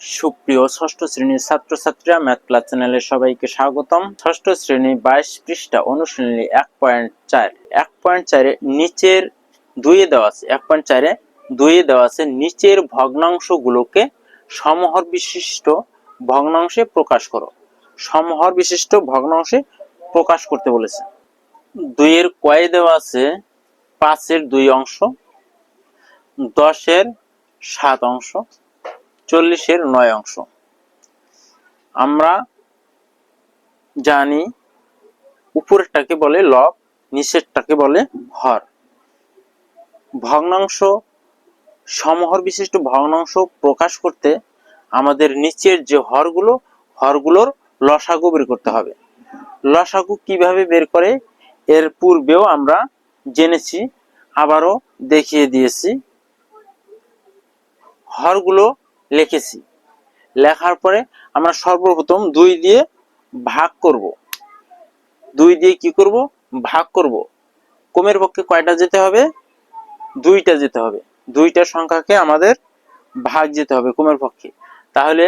সুপ্রিয় ষষ্ঠ শ্রেণির ছাত্রছাত্রীরা ম্যাথ ক্লাস চ্যানেলে সবাইকে স্বাগতম। ষষ্ঠ শ্রেণি বাইশ পৃষ্ঠা অনুশীলনী এক পয়েন্ট চার। এক পয়েন্ট চারে নিচের দুইয়ে দেওয়া আছে, এক পয়েন্ট চারে দুইয়ে দেওয়া আছে, নিচের ভগ্নাংশগুলোকে সমহর বিশিষ্ট ভগ্নাংশে প্রকাশ করো। সমহর বিশিষ্ট ভগ্নাংশে প্রকাশ করতে বলেছে। দুইয়ের কয়ে দেওয়া আছে, পাঁচের দুই অংশ, দশের সাত অংশ চল্লিশের নয় অংশ। আমরা জানি উপরেরটাকে বলে লব, নিচেরটাকে বলে হর ভগ্নাংশ সমহর বিশিষ্ট ভগ্নাংশ প্রকাশ করতে আমাদের নিচের যে হরগুলো, হরগুলোর লসাগু বের করতে হবে। লসাগু কীভাবে বের করে? এর পূর্বেও আমরা জেনেছি, আবারও দেখিয়ে দিয়েছি। হরগুলো লিখেছি। লেখার পরে আমরা সর্বপ্রথম দুই দিয়ে ভাগ করব। দুই দিয়ে কি করব? ভাগ করব। কমের পক্ষে কয়টা যেতে হবে? দুইটা যেতে হবে। দুইটা সংখ্যাকে আমাদের ভাগ যেতে হবে কমের পক্ষে। তাহলে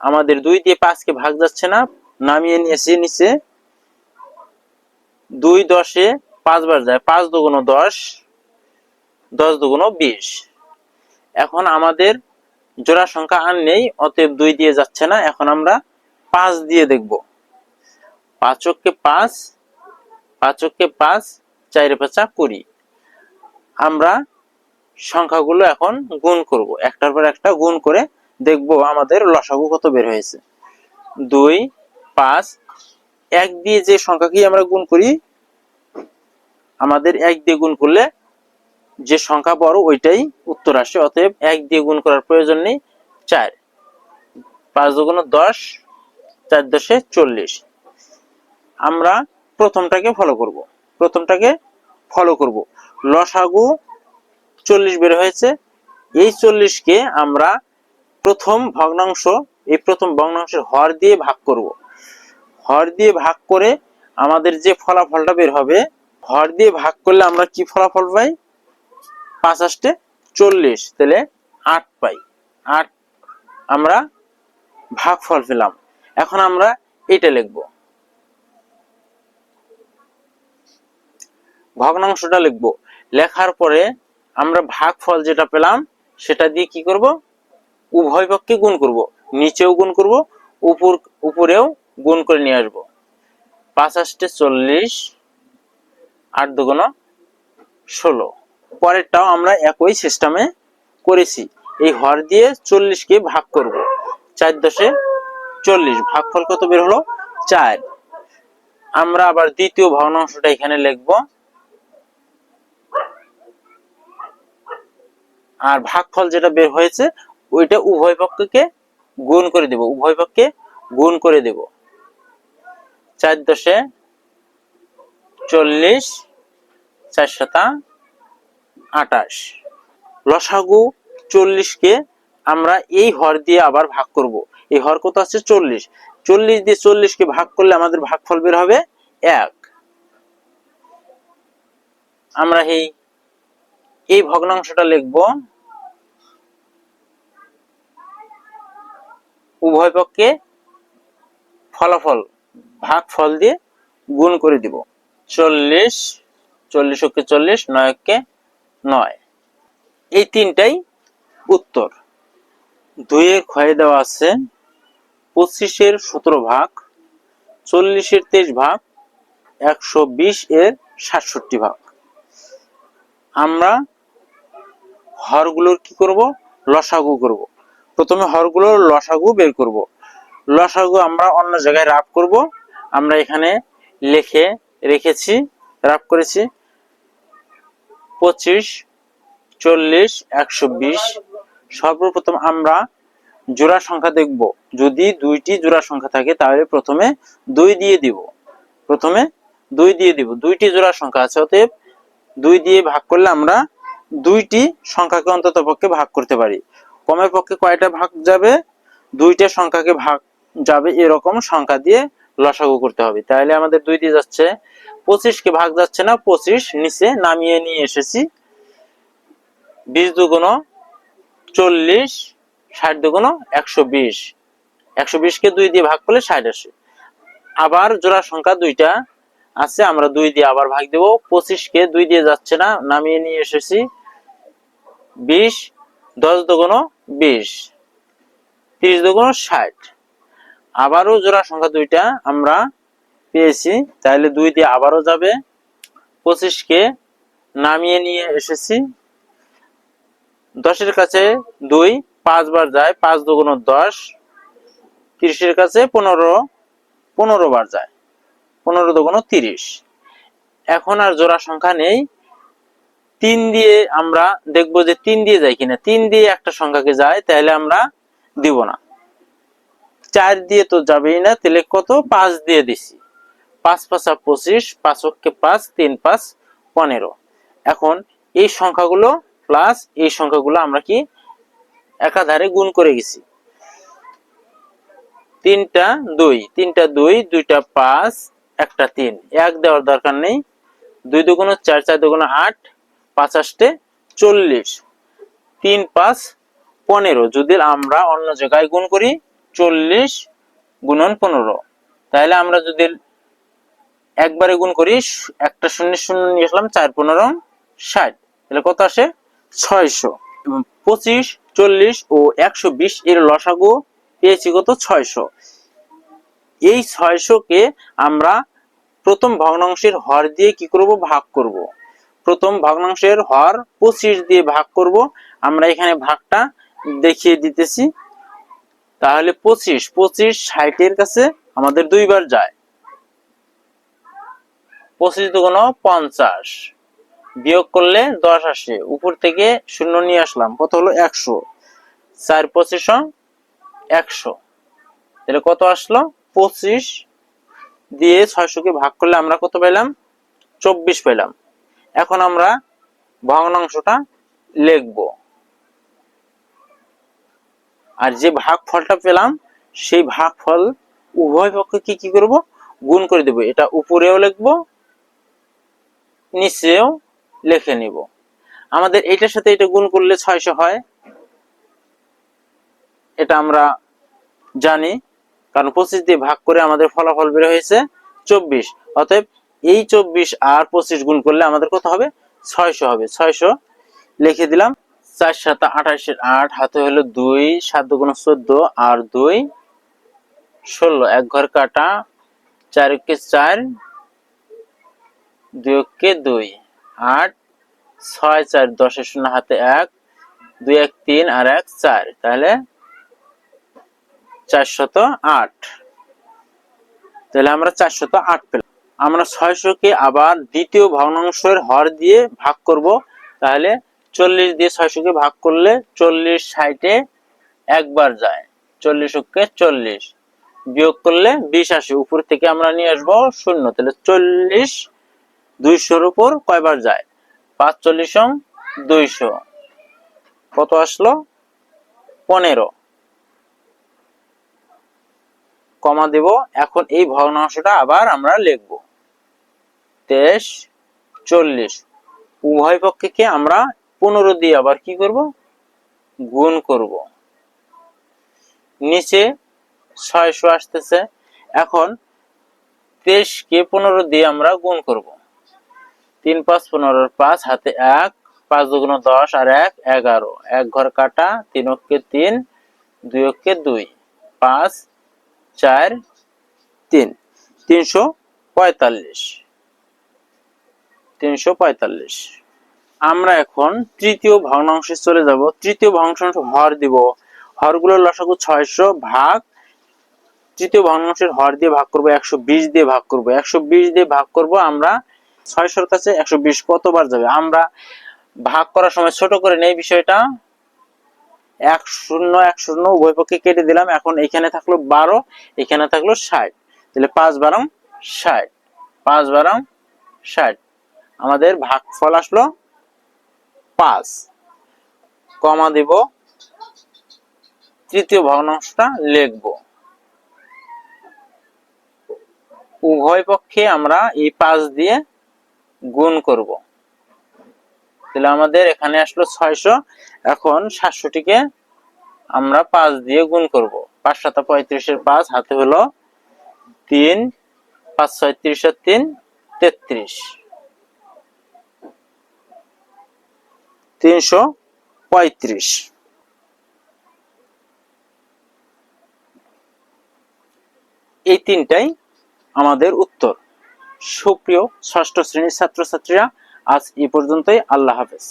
আমাদের দুই দিয়ে পাঁচকে ভাগ যাচ্ছে না, নামিয়ে নিয়েছি নিচে। দুই দশে পাঁচবার যায়, পাঁচ দুগুণ দশ দশ দুগুণ বিশ। এখন আমাদের জোড়া সংখ্যা আর নেই, অতএব দুই দিয়ে যাচ্ছে না। এখন আমরা পাঁচ দিয়ে দেখব। পাঁচককে পাঁচ পাঁচককে পাঁচ চাইরে পাঁচা কুড়ি। আমরা সংখ্যাগুলো এখন গুণ করব। একটার পর একটা গুণ করে দেখব আমাদের লসাগু কত বের হয়েছে। দুই, পাঁচ, এক দিয়ে যে সংখ্যাকে আমরা গুণ করি, আমাদের এক দিয়ে গুণ করলে যে সংখ্যা বড়, ওইটাই উত্তর আসে, অতএব এক দিয়ে গুণ করার প্রয়োজন নেই, চার। পাঁচ দুগুণ দশ, চার দশে চল্লিশ। আমরা প্রথমটাকে ফলো করব। প্রথমটাকে ফলো করব। লসাগু চল্লিশ বের হয়েছে। এই চল্লিশকে আমরা প্রথম ভগ্নাংশ, এই প্রথম ভগ্নাংশের হর দিয়ে ভাগ করব। হর দিয়ে ভাগ করে আমাদের যে ফলাফলটা বের হবে, হর দিয়ে ভাগ করলে আমরা কি ফলাফল পাই? পাঁচ আষ্টে চল্লিশ, তাহলে আট পাই। আট আমরা ভাগফল পেলাম। এখন আমরা এটা লিখব। ভগ্নাংশটা লিখব। লেখার পরে আমরা ভাগফল যেটা পেলাম, সেটা দিয়ে কি করব? উভয় পক্ষে গুণ করব। নিচেও গুণ করব, উপর, উপরেও গুণ করে নিয়ে আসব। পাঁচ আষ্টে চল্লিশ, আট দুগুণ ষোলো। পরেরটাও আমরা একই সিস্টেমে করেছি। এই হর দিয়ে চল্লিশকে ভাগ করব। চার দশে চল্লিশ, ভাগফল কত বের হলো? চার। আমরা আবার দ্বিতীয় ভগ্নাংশটা এখানে লিখব। আর ভাগফল যেটা বের হয়েছে, ওইটা উভয় পক্ষকে গুণ করে দেব। উভয় পক্ষে গুণ করে দেব। চার দশে চল্লিশ, চার শতা আটাশ। লসাগু চল্লিশকে আমরা এই হর দিয়ে আবার ভাগ করব। এই হর কত আছে চল্লিশ। চল্লিশ দিয়ে চল্লিশকে ভাগ করলে আমাদের ভাগফল বের হবে এক। আমরা এই এই ভগ্নাংশটা লিখব। উভয় পক্ষে ফলাফল, ভাগফল দিয়ে গুণ করে দিব। চল্লিশ চল্লিশ ওকে চল্লিশ নয়কে নয়। এই তিনটাই উত্তর। দুইয়ের ক্ষয়ে দেওয়া আছে পঁচিশের সতেরো ভাগ, চল্লিশের তেইশ ভাগ, একশো বিশ এর সাতষট্টি ভাগ। আমরা হরগুলোর কি করব? লসাগু করব। প্রথমে হরগুলোর লসাগু বের করব। লসাগু আমরা অন্য জায়গায় রাফ করব। আমরা এখানে লিখে রেখেছি, রাফ করেছি। পঁচিশ, চল্লিশ, একশো বিশ। সর্বপ্রথম আমরা জোড়া সংখ্যা দেখব। যদি দুইটি জোড়া সংখ্যা থাকে, তাহলে প্রথমে দুই দিয়ে দিব। প্রথমে দুই দিয়ে দিব। দুইটি জোড়া সংখ্যা আছে, অতএব দুই দিয়ে ভাগ করলে আমরা দুইটি সংখ্যাকে অন্তত পক্ষে ভাগ করতে পারি। কমের পক্ষে কয়টা ভাগ যাবে? দুইটা সংখ্যাকে ভাগ যাবে এরকম সংখ্যা দিয়ে লসাগু করতে হবে। তাহলে আমাদের দুই দিয়ে যাচ্ছে পঁচিশকে ভাগ যাচ্ছে না, পঁচিশ, নিচে নামিয়ে নিয়ে এসেছি। বিশ দুগুণ চল্লিশ, ষাট দুগুণ একশো বিশ। একশো বিশকে দুই দিয়ে ভাগ করলে ষাট আসে। আবার জোড়া সংখ্যা দুইটা আছে, আমরা দুই দিয়ে আবার ভাগ দেব। পঁচিশকে দুই দিয়ে যাচ্ছে না, নামিয়ে নিয়ে এসেছি। বিশ, দশ দুগুণ বিশ, তিরিশ দুগুণ ষাট। আবারও জোড়া সংখ্যা দুইটা আমরা পেয়েছি, তাহলে দুই দিয়ে আবারও যাবে। পঁচিশকে নামিয়ে নিয়ে এসেছি। দশের কাছে দুই, পাঁচবার যায়, পাঁচ দুগুণ দশ। তিরিশের কাছে পনেরো পনেরো বার যায়, পনেরো দুগুণ তিরিশ। এখন আর জোড়া সংখ্যা নেই। তিন দিয়ে আমরা দেখব যে তিন দিয়ে যায় কিনা। তিন দিয়ে একটা সংখ্যাকে যায়, তাহলে আমরা দিব না। চার দিয়ে তো যাবেই না, তাহলে কত? পাঁচ দিয়ে দিছি। পাঁচ পাঁচা পঁচিশ, পাঁচ অক্ষে পাঁচ, তিন পাঁচ, পনেরো। এখন এই সংখ্যাগুলো প্লাস এই সংখ্যাগুলো আমরা কি একাধারে গুণ করে গেছি। তিনটা দুই তিনটা দুই, দুইটা পাঁচ, একটা তিন। এক দেওয়ার দরকার নেই। দুই দুগুণ চার চার দুগুণ আট, পাঁচ আষ্টে চল্লিশ। তিন পাঁচ, পনেরো। যদি আমরা অন্য জায়গায় গুণ করি, চল্লিশ গুণন পনেরো। তাহলে আমরা যদি একবারে গুণ করি, একটা শূন্য শূন্য নিয়ে আসলাম, চার পনেরো, ষাট। তাহলে কত আসে? ছয়শো। পঁচিশ, চল্লিশ ও একশো বিশ এর লসাগু পেয়েছি কত? ছয়শো। এই ছয়শোকে আমরা প্রথম ভগ্নাংশের হর দিয়ে কি করব? ভাগ করব। প্রথম ভগ্নাংশের হর পঁচিশ দিয়ে ভাগ করব। আমরা এখানে ভাগটা দেখিয়ে দিতেছি। তাহলে পঁচিশ পঁচিশ ষাটের কাছে আমাদের দুইবার যায়। পঁচিশ দুগুণ পঞ্চাশ। বিয়োগ করলে দশ আসে উপর থেকে শূন্য নিয়ে আসলাম। কত হলো? একশো। চার পঁচিশ একশো। তাহলে কত আসলো? পঁচিশ দিয়ে ছয়শোকে ভাগ করলে আমরা কত পেলাম? চব্বিশ পেলাম। এখন আমরা ভগ্নাংশটা লিখব। আর যে ভাগফলটা পেলাম, সেই ভাগফল উভয় পক্ষে কি কি করব? গুণ করে দেব। এটা উপরেও লিখব নিচেও লিখে নিব। আমাদের এটার সাথে এটা গুণ করলে ছয়শো হয়। এটা আমরা জানি, কারণ পঁচিশ দিয়ে ভাগ করে আমাদের ফলাফল বের হয়েছে চব্বিশ। অতএব এই চব্বিশ আর পঁচিশ গুণ করলে আমাদের কত হবে? ছয়শো হবে। ছয়শো লিখে দিলাম। চার সাত আঠাশের আট, হাতে হলো দুই, সাত দুগুণ চোদ্দ আর দুই ষোলো। এক ঘর কাটা, চার চার দুই দুই, আট, ছয়, চার দশের শূন্য, হাতে এক, দুই এক তিন, আর এক চার। তাহলে চারশত আট। তাহলে আমরা চারশত আট পেলাম। আমরা ছয়শকে আবার দ্বিতীয় ভগ্নাংশের হর দিয়ে ভাগ করব। তাহলে চল্লিশ দিয়ে ছয়শকে ভাগ করলে চল্লিশ ষাটে একবার যায়। চল্লিশ ওকে চল্লিশ। বিয়োগ করলে বিশ আসে। উপর থেকে আমরা নিয়ে আসব শূন্য। তাহলে চল্লিশ দুইশোর উপর কয়বার যায়? পাঁচ চল্লিশ দুইশো। কত আসলো? পনেরো। কমা দেব। এখন এই ভগ্নাংশটা আবার আমরা লিখব। তেইশ, চল্লিশ। উভয় পক্ষকে আমরা পনেরো দিয়ে আবার কি করব? গুণ করব। নিচে ছয়শো আসতেছে। এখন তেইশকে পনেরো দিয়ে আমরা গুণ করব। তিন, পাঁচ পনেরোর পাঁচ, হাতে এক, পাঁচ দুগুণ দশ আর এক, এগারো। এক ঘর কাটা, তিন অক্ষে তিন, দুই অক্ষে দুই, পাঁচ, চার, তিন। তিনশো পঁয়তাল্লিশ। তিনশো পঁয়তাল্লিশ। আমরা এখন তৃতীয় ভগ্নাংশে চলে যাব। তৃতীয় ভগ্নাংশ হর দিব। হরগুলোর লসাগু ছয়শো ভাগ। তৃতীয় ভগ্নাংশের হর দিয়ে ভাগ করব। একশো বিশ দিয়ে ভাগ করব। একশো বিশ দিয়ে ভাগ করব আমরা ছয়শোর কাছে একশো বিশ কতবার যাবে? আমরা ভাগ করার সময় ছোট করে নেই বিষয়টা। এক শূন্য এক শূন্য উভয় পক্ষে কেটে দিলাম। এখন এখানে থাকল বারো, এখানে থাকল ষাট। তাহলে পাঁচ বারং, ষাট। পাঁচ বারং, ষাট। আমাদের ভাগফল আসলো পাঁচ। কমা দিব তৃতীয় ভগ্নাংশটা লিখব। উভয় পক্ষে আমরা এই পাঁচ দিয়ে গুণ করব। তাহলে আমাদের এখানে আসলো ছয়শো, এখন সাতশোটিকে আমরা পাঁচ দিয়ে গুণ করব। পাঁচ সাতা পঁয়ত্রিশের পাঁচ, হাতে হলো তিন, পাঁচ ছয়ত্রিশের তিন, তেত্রিশ। তিনশো পঁয়ত্রিশ। এই তিনটাই আমাদের উত্তর। সুপ্রিয় ষষ্ঠ শ্রেণির ছাত্রছাত্রীরা আজ এই পর্যন্তই। আল্লাহ হাফেজ।